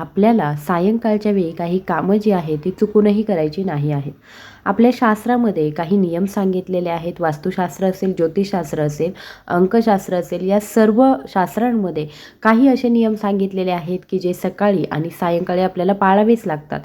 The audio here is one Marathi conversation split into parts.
आपल्याला सायंकाळच्या वेळी काही कामं जी आहेत ती चुकूनही करायची नाही आहेत. आपल्या शास्त्रामध्ये काही नियम सांगितलेले आहेत वास्तुशास्त्र असेल ज्योतिषशास्त्र असेल अंकशास्त्र असेल या सर्व शास्त्रांमध्ये काही असे नियम सांगितलेले आहेत की जे सकाळी आणि सायंकाळी आपल्याला पाळावेच लागतात.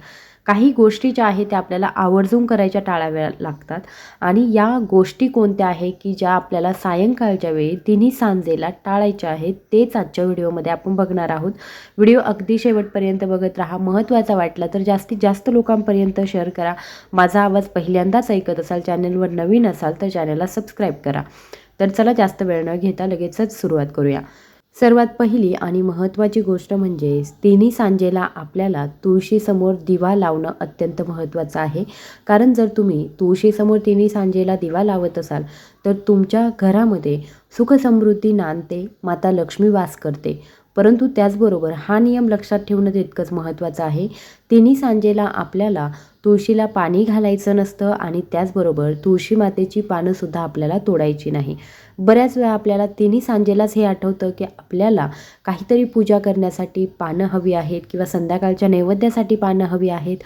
काही गोष्टी ज्या आहेत त्या आपल्याला आवर्जून करायच्या टाळाव्या लागतात. आणि या गोष्टी कोणत्या आहे की ज्या आपल्याला सायंकाळच्या वेळी तिन्ही सांजेला टाळायच्या आहेत तेच आजच्या व्हिडिओमध्ये आपण बघणार आहोत. व्हिडिओ अगदी शेवटपर्यंत बघत राहा. महत्त्वाचा वाटला तर जास्तीत जास्त लोकांपर्यंत शेअर करा. माझा आवाज पहिल्यांदाच ऐकत असाल चॅनलवर नवीन असाल तर चॅनलला सबस्क्राईब करा. तर चला जास्त वेळ न घेता लगेचच सुरुवात करूया. सर्वात पहिली आणि महत्त्वाची गोष्ट म्हणजे तिन्ही सांजेला आपल्याला तुळशीसमोर दिवा लावणं अत्यंत महत्त्वाचं आहे. कारण जर तुम्ही तुळशीसमोर तिन्ही सांजेला दिवा लावत असाल तर तुमच्या घरामध्ये सुखसमृद्धी नांदते माता लक्ष्मी वास करते. परंतु त्याचबरोबर हा नियम लक्षात ठेवणं तितकंच महत्त्वाचं आहे. तिन्ही सांजेला आपल्याला तुळशीला पाणी घालायचं नसतं आणि त्याचबरोबर तुळशी मातेची पानंसुद्धा आपल्याला तोडायची नाही. बऱ्याच वेळा आपल्याला तिन्ही सांजेलाच हे आठवतं की आपल्याला काहीतरी पूजा करण्यासाठी पानं हवी आहेत किंवा संध्याकाळच्या नैवेद्यासाठी पानं हवी आहेत.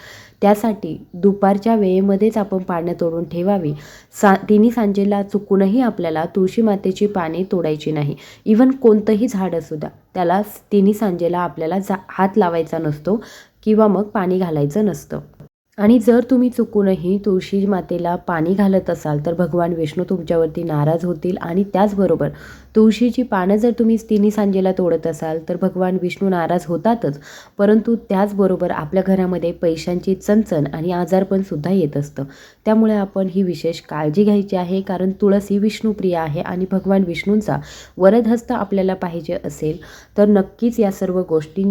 त्यासाठी दुपारच्या वेळेमध्येच आपण पानं तोडून ठेवावी. सा तिन्ही सांजेला चुकूनही आपल्याला तुळशी मातेची पाने तोडायची नाही. इवन कोणतंही झाड असू द्या त्याला तिन्ही सांजेला आपल्याला जा हात लावायचा नसतो. किंवा मग पाणी घालायचं नसतं. आणि जर तुम्ही चुकूनही तुळशी मातेला पाणी घालत असाल तर भगवान विष्णू तुमच्यावरती नाराज होतील आणि त्याचबरोबर तुळशीची पानं जर तुम्ही तिन्ही सांजेला तोडत असाल तर भगवान विष्णू नाराज होतातच. परंतु त्याचबरोबर आपल्या घरामध्ये पैशांची चणचण आणि आजारपणसुद्धा येत असतं. त्यामुळे आपण ही विशेष काळजी घ्यायची आहे कारण तुळस ही विष्णुप्रिय आहे आणि भगवान विष्णूंचा वरदहस्त आपल्याला पाहिजे असेल तर नक्कीच या सर्व गोष्टी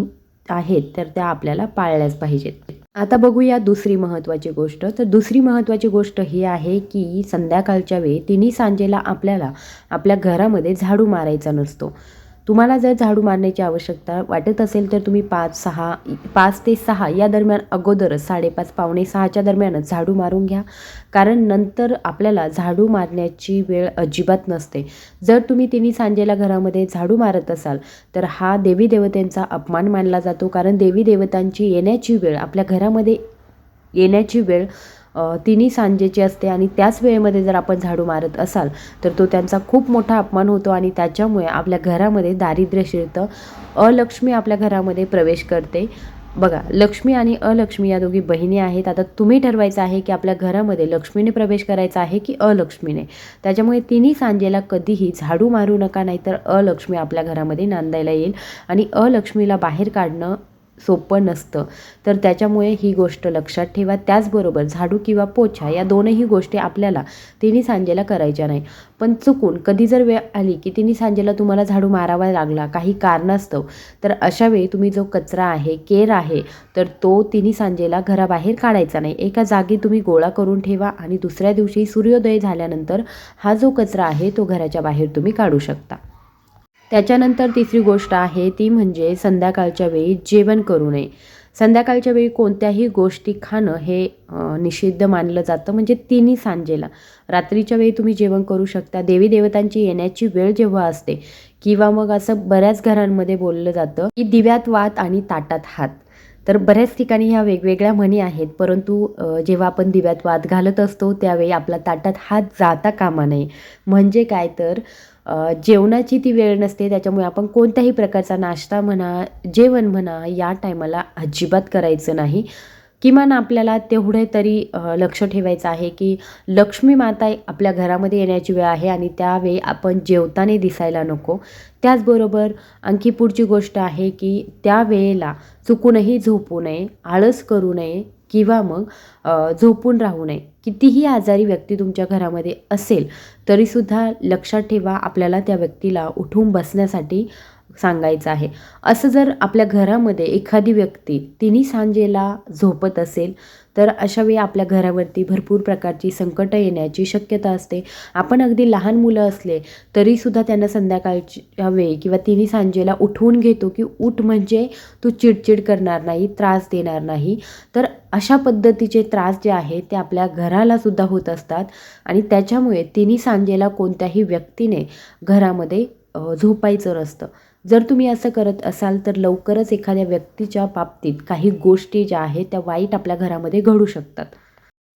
आहेत तर त्या आपल्याला पाळल्याच पाहिजेत. आता बघूया दुसरी महत्त्वाची गोष्ट. तर दुसरी महत्त्वाची गोष्ट ही आहे की संध्याकाळच्या वेळी तिन्ही सांजेला आपल्याला आपल्या घरामध्ये झाडू मारायचा नसतो. तुम्हाला जर झाडू मारण्याची आवश्यकता वाटत असेल तर तुम्ही पाच सहा पाच ते सहा या दरम्यान अगोदरच साडेपाच पावणे सहाच्या दरम्यानच झाडू मारून घ्या. कारण नंतर आपल्याला झाडू मारण्याची वेळ अजिबात नसते. जर तुम्ही तिन्ही सांजेला घरामध्ये झाडू मारत असाल तर हा देवी देवतेंचा अपमान मानला जातो. कारण देवी देवतांची येण्याची वेळ आपल्या घरामध्ये येण्याची वेळ तिन्ही सांजेची असते आणि त्याच वेळेमध्ये जर आपण झाडू मारत असाल तर तो त्यांचा खूप मोठा अपमान होतो आणि त्याच्यामुळे आपल्या घरामध्ये दारिद्र्य शिरतं अलक्ष्मी आपल्या घरामध्ये प्रवेश करते. बघा लक्ष्मी आणि अलक्ष्मी या दोघी बहिणी आहेत. आता तुम्ही ठरवायचं आहे की आपल्या घरामध्ये लक्ष्मीने प्रवेश करायचा आहे की अलक्ष्मीने? त्याच्यामुळे तिन्ही सांजेला कधीही झाडू मारू नका नाहीतर अलक्ष्मी आपल्या घरामध्ये नांदायला येईल. आणि अलक्ष्मीला बाहेर काढणं सोपं नसतं. तर त्याच्यामुळे ही गोष्ट लक्षात ठेवा. त्याचबरोबर झाडू किंवा पोछा या दोनही गोष्टी आपल्याला तिन्ही सांजेला करायच्या नाही. पण चुकून कधी जर वेळ आली की तिन्ही सांजेला तुम्हाला झाडू मारावा लागला काही कारणास्तव तर अशा वेळी तुम्ही जो कचरा आहे केर आहे तर तो तिन्ही सांजेला घराबाहेर काढायचा नाही. एका जागी तुम्ही गोळा करून ठेवा आणि दुसऱ्या दिवशी सूर्योदय झाल्यानंतर हा जो कचरा आहे तो घराच्या बाहेर तुम्ही काढू शकता. त्याच्यानंतर तिसरी गोष्ट आहे ती म्हणजे संध्याकाळच्या वेळी जेवण करू नये. संध्याकाळच्या वेळी कोणत्याही गोष्टी खाणं हे निषिद्ध मानलं जातं म्हणजे तिन्ही सांजेला. रात्रीच्या वेळी तुम्ही जेवण करू शकता. देवी देवतांची येण्याची वेळ जेव्हा असते किंवा मग असं बऱ्याच घरांमध्ये बोललं जातं की दिव्यात वात आणि ताटात हात. तर बऱ्याच ठिकाणी ह्या वेगवेगळ्या म्हणी आहेत परंतु जेव्हा आपण दिव्यात वाद घालत असतो त्यावेळी आपला ताटात हात जाता कामा नये. म्हणजे काय तर जेवणाची ती वेळ नसते त्याच्यामुळे आपण कोणत्याही प्रकारचा नाश्ता म्हणा जेवण म्हणा या टायमाला अजिबात करायचं नाही. किमान आपल्याला तेवढे तरी लक्ष ठेवायचं आहे की लक्ष्मी माता आपल्या घरामध्ये येण्याची वेळ आहे आणि त्यावेळी आपण जेवताना दिसायला नको. त्याचबरोबर आणखी पुढची गोष्ट आहे की त्या वेळेला चुकूनही झोपू नये आळस करू नये किंवा मग झोपून राहू नये. कितीही आजारी व्यक्ती तुमच्या घरामध्ये असेल तरीसुद्धा लक्षात ठेवा आपल्याला त्या व्यक्तीला उठून बसण्यासाठी सांगायचं आहे. असं जर आपल्या घरामध्ये एखादी व्यक्ती तिन्ही सांजेला झोपत असेल तर अशा वेळी आपल्या घरावरती भरपूर प्रकारची संकटं येण्याची शक्यता असते. आपण अगदी लहान मुलं असले तरीसुद्धा त्यांना संध्याकाळच्या वेळी किंवा तिन्ही सांजेला उठवून घेतो की उठ म्हणजे तू चिडचिड करणार नाही त्रास देणार नाही. तर अशा पद्धतीचे त्रास जे आहेत ते आपल्या घरालासुद्धा होत असतात आणि त्याच्यामुळे तिन्ही सांजेला कोणत्याही व्यक्तीने घरामध्ये झोपायचं नसतं. जर तुम्ही असं करत असाल तर लवकरच एखाद्या व्यक्तीच्या बाबतीत काही गोष्टी ज्या आहेत त्या वाईट आपल्या घरामध्ये घडू शकतात.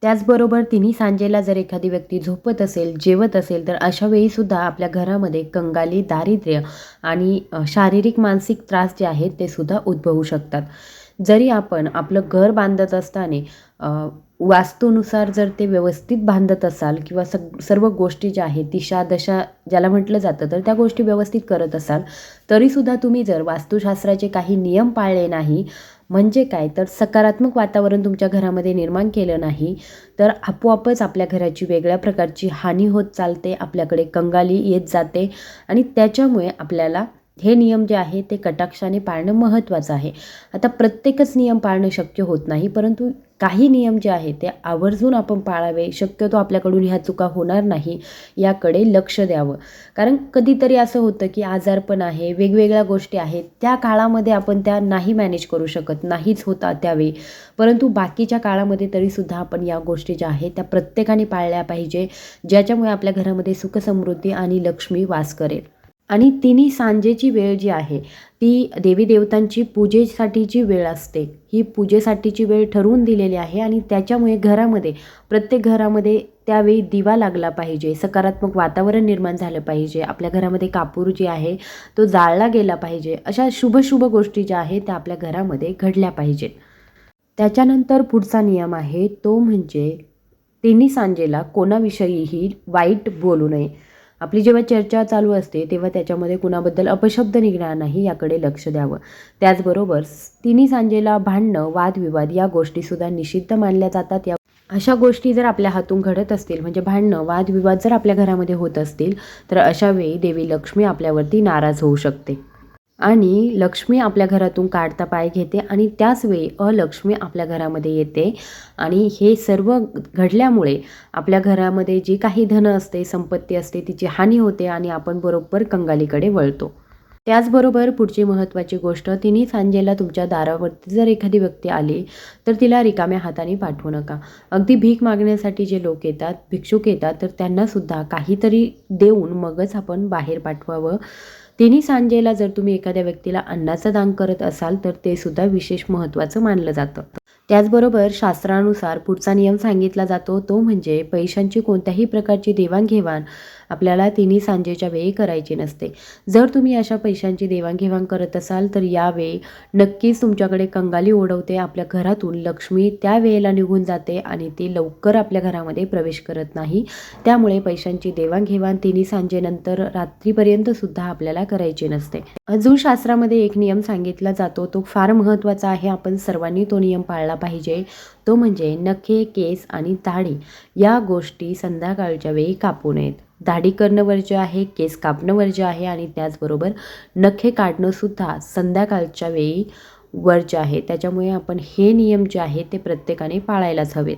त्याचबरोबर तिन्ही सांजेला जर एखादी व्यक्ती झोपत असेल जेवत असेल तर अशा वेळीसुद्धा आपल्या घरामध्ये कंगाली दारिद्र्य आणि शारीरिक मानसिक त्रास जे आहेत ते सुद्धा उद्भवू शकतात. जरी आपण आपलं घर बांधत असताना वास्तूनुसार जर ते व्यवस्थित बांधत असाल किंवा सग सर्व गोष्टी ज्या आहेत दिशा दशा ज्याला म्हटलं जातं तर त्या गोष्टी व्यवस्थित करत असाल तरीसुद्धा तुम्ही जर वास्तुशास्त्राचे काही नियम पाळले नाही म्हणजे काय? तर सकारात्मक वातावरण तुमच्या घरामध्ये निर्माण केलं नाही तर आपोआपच आपल्या घराची वेगळ्या प्रकारची हानी होत चालते आपल्याकडे कंगाली येत जाते आणि त्याच्यामुळे आपल्याला हे नियम जे आहे ते कटाक्षाने पाळणं महत्त्वाचं आहे. आता प्रत्येकच नियम पाळणं शक्य होत नाही परंतु काही नियम जे आहेत ते आवर्जून आपण पाळावे. शक्यतो आपल्याकडून ह्या चुका होणार नाही याकडे लक्ष द्यावं. कारण कधीतरी असं होतं की आजारपण आहे वेगवेगळ्या गोष्टी आहेत. त्या काळामध्ये आपण त्या नाही मॅनेज करू शकत नाहीच होता त्यावेळी. परंतु बाकीच्या काळामध्ये तरीसुद्धा आपण या गोष्टी ज्या आहेत त्या प्रत्येकाने पाळल्या पाहिजे ज्याच्यामुळे आपल्या घरामध्ये सुखसमृद्धी आणि लक्ष्मी वास करेल. आणि तिन्ही सांजेची वेळ जी आहे ती देवी देवतांची पूजेसाठीची वेळ असते. ही पूजेसाठीची वेळ ठरवून दिलेली आहे आणि त्याच्यामुळे घरामध्ये प्रत्येक घरामध्ये त्यावेळी दिवा लागला पाहिजे सकारात्मक वातावरण निर्माण झालं पाहिजे आपल्या घरामध्ये कापूर जे आहे तो जाळला गेला पाहिजे अशा शुभ शुभ गोष्टी ज्या आहेत त्या आपल्या घरामध्ये घडल्या पाहिजेत. त्याच्यानंतर पुढचा नियम आहे तो म्हणजे तिन्ही सांजेला कोणाविषयीही वाईट बोलू नये. आपली जेव्हा चर्चा चालू असते तेव्हा त्याच्यामध्ये कुणाबद्दल अपशब्द निघणार नाही याकडे लक्ष द्यावं. त्याचबरोबर तिन्ही सांजेला भांडणं वादविवाद या गोष्टीसुद्धा निषिद्ध मानल्या जातात. या अशा गोष्टी जर आपल्या हातून घडत असतील म्हणजे भांडणं वादविवाद जर आपल्या घरामध्ये होत असतील तर अशा वेळी देवी लक्ष्मी आपल्यावरती नाराज होऊ शकते. आणि लक्ष्मी आपल्या घरातून काढता पाय घेते आणि त्याच वेळी अलक्ष्मी आपल्या घरामध्ये येते. आणि हे सर्व घडल्यामुळे आपल्या घरामध्ये जी काही धन असते संपत्ती असते तिची हानी होते आणि आपण बरोबर कंगालीकडे वळतो. त्याचबरोबर पुढची महत्त्वाची गोष्ट तिने सांजेला तुमच्या दारावरती जर एखादी व्यक्ती आली तर तिला रिकाम्या हाताने पाठवू नका. अगदी भीक मागण्यासाठी जे लोक येतात भिक्षुक येतात तर त्यांनासुद्धा काहीतरी देऊन मगच आपण बाहेर पाठवावं. तिन्ही सांजेला जर तुम्ही एखाद्या व्यक्तीला अन्नाचं दान करत असाल तर ते सुद्धा विशेष महत्त्वाचं मानलं जातं. त्याचबरोबर शास्त्रानुसार पुढचा नियम सांगितला जातो तो म्हणजे पैशांची कोणत्याही प्रकारची देवाणघेवाण आपल्याला तिन्ही सांजेच्या वेळी करायची नसते. जर तुम्ही अशा पैशांची देवाणघेवाण करत असाल तर यावेळी नक्कीच तुमच्याकडे कंगाली ओढवते आपल्या घरातून. लक्ष्मी त्या वेळेला निघून जाते आणि ती लवकर आपल्या घरामध्ये प्रवेश करत नाही. त्यामुळे पैशांची देवाणघेवाण तिन्ही सांजेनंतर रात्रीपर्यंत सुद्धा आपल्याला करायची नसते. अजून शास्त्रामध्ये एक नियम सांगितला जातो तो फार महत्त्वाचा आहे. आपण सर्वांनी तो नियम पाळला पाहिजे. तो म्हणजे नखे केस आणि दाढी या गोष्टी संध्याकाळच्या वेळी कापू नयेत. दाढी करणं वर्ज्य आहे केस कापणं वर्ज्य आहे आणि त्याचबरोबर नखे काढणंसुद्धा संध्याकाळच्या वेळी वर्ज्य आहे. त्याच्यामुळे आपण हे नियम जे आहेत ते प्रत्येकाने पाळायलाच हवेत.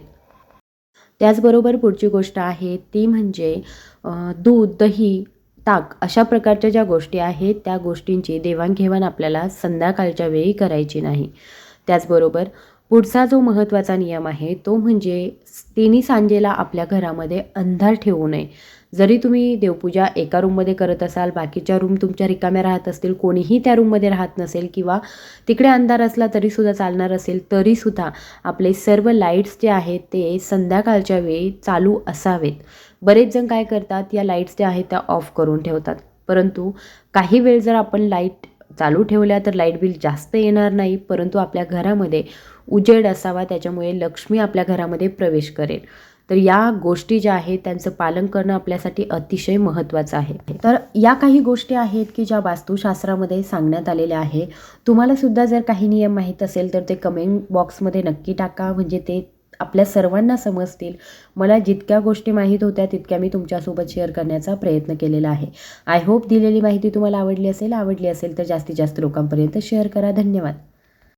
त्याचबरोबर पुढची गोष्ट आहे ती म्हणजे दूध दही ताक अशा प्रकारच्या ज्या गोष्टी आहेत त्या गोष्टींची देवाणघेवाण आपल्याला संध्याकाळच्या वेळी करायची नाही. त्याचबरोबर पुढचा जो महत्त्वाचा नियम आहे तो म्हणजे तिन्ही सांजेला आपल्या घरामध्ये अंधार ठेवू नये. जरी तुम्ही देवपूजा एका रूममध्ये करत असाल बाकीच्या रूम तुमच्या रिकाम्या राहत असतील कोणीही त्या रूममध्ये राहत नसेल किंवा तिकडे अंधार असला तरीसुद्धा चालणार असेल तरीसुद्धा आपले सर्व लाईट्स जे आहेत ते संध्याकाळच्या वेळी चालू असावेत. बरेच जण काय करतात या लाईट्स ज्या आहेत त्या ऑफ करून ठेवतात. परंतु काही वेळ जर आपण लाइट चालू ठेवल्या तर लाइट बिल जास्त येणार नाही परंतु आपल्या घरामध्ये उजेड असावा त्याच्यामुळे लक्ष्मी आपल्या घरामध्ये प्रवेश करेल. तर या गोष्टी ज्या आहेत त्यांचं पालन करणं आपल्यासाठी अतिशय महत्त्वाचं आहे. तर या काही गोष्टी आहेत की ज्या वास्तुशास्त्रामध्ये सांगण्यात आलेल्या आहे. तुम्हाला सुद्धा जर काही नियम माहीत असेल तर ते कमेंट बॉक्समध्ये नक्की टाका. म्हणजे ते आपल्या सर्वांना समजतील. मला जितक्या गोष्टी माहीत होत्या तितक्या मी तुमच्यासोबत शेअर करण्याचा प्रयत्न केलेला आहे. आय होप दिलेली माहिती तुम्हाला आवडली असेल. आवडली असेल तर जास्तीत जास्त लोकांपर्यंत शेअर करा. धन्यवाद.